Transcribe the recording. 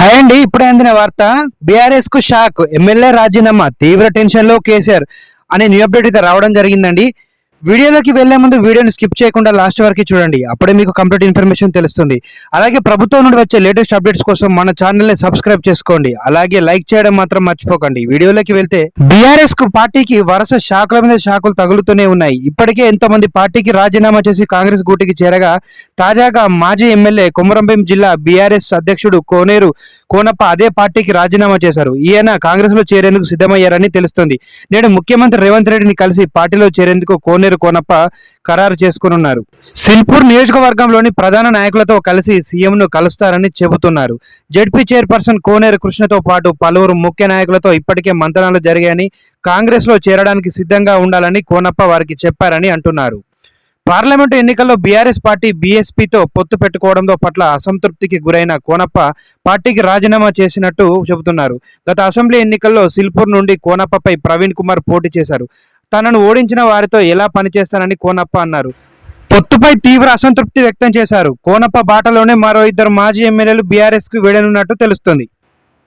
Hi అండి ఇప్పుడే అందిన వార్త. బీఆర్ఎస్కు షాక్. ఎమ్మెల్యే రాజీనామా. తీవ్ర టెన్షన్లో కేసీఆర్ అనే న్యూ అప్డేట్ అయితే రావడం జరిగిందండి. వీడియోలోకి వెళ్ళే ముందు వీడియోని స్కిప్ చేయకుండా లాస్ట్ వరకు చూడండి. అప్పుడే మీకు కంప్లీట్ ఇన్ఫర్మేషన్ తెలుస్తుంది. అలాగే ప్రభుత్వం నుండి వచ్చే లేటెస్ట్ అప్డేట్స్ కోసం మన ఛానల్ని సబ్స్క్రైబ్ చేసుకోండి. అలాగే లైక్ చేయడం మాత్రం మర్చిపోకండి. వీడియోలోకి వెళ్తే బీఆర్ఎస్కు పార్టీకి వరుస షాకుల మీద షాకులు తగులుతూనే ఉన్నాయి. ఇప్పటికే ఎంతో మంది పార్టీకి రాజీనామా చేసి కాంగ్రెస్ గూటికి చేరగా తాజాగా మాజీ ఎమ్మెల్యే కొమరంభీం జిల్లా బీఆర్ఎస్ అధ్యక్షుడు కోనేరు కోనప్ప అదే పార్టీకి రాజీనామా చేశారు. ఈయన కాంగ్రెస్లో చేరేందుకు సిద్ధమయ్యారని తెలుస్తుంది. నేడు ముఖ్యమంత్రి రేవంత్ రెడ్డిని కలిసి పార్టీలో చేరేందుకు కోనేరు కోనప్ప ఖరారు చేసుకున్నారు సిల్పూర్ నియోజకవర్గంలోని ప్రధాన నాయకులతో కలిసి సీఎం ను కలుస్తారని చెబుతున్నారు. జడ్పీ చైర్పర్సన్ కోనేరు కృష్ణతో పాటు పలువురు ముఖ్య నాయకులతో ఇప్పటికే మంతనాలు జరిగాయని కాంగ్రెస్లో చేరడానికి సిద్ధంగా ఉండాలని కోనప్ప వారికి చెప్పారని అంటున్నారు. పార్లమెంటు ఎన్నికల్లో బీఆర్ఎస్ పార్టీ బీఎస్పీతో పొత్తు పెట్టుకోవడంతో పట్ల అసంతృప్తికి గురైన కోనప్ప పార్టీకి రాజీనామా చేసినట్టు చెబుతున్నారు. గత అసెంబ్లీ ఎన్నికల్లో సిల్పూర్ నుండి కోనప్పపై ప్రవీణ్ కుమార్ పోటీ చేశారు. తనను ఓడించిన వారితో ఎలా పనిచేస్తానని కోనప్ప అన్నారు. పొత్తుపై తీవ్ర అసంతృప్తి వ్యక్తం చేశారు. కోనప్ప బాటలోనే మరో ఇద్దరు మాజీ ఎమ్మెల్యేలు బీఆర్ఎస్కు కు తెలుస్తోంది తెలుస్తుంది.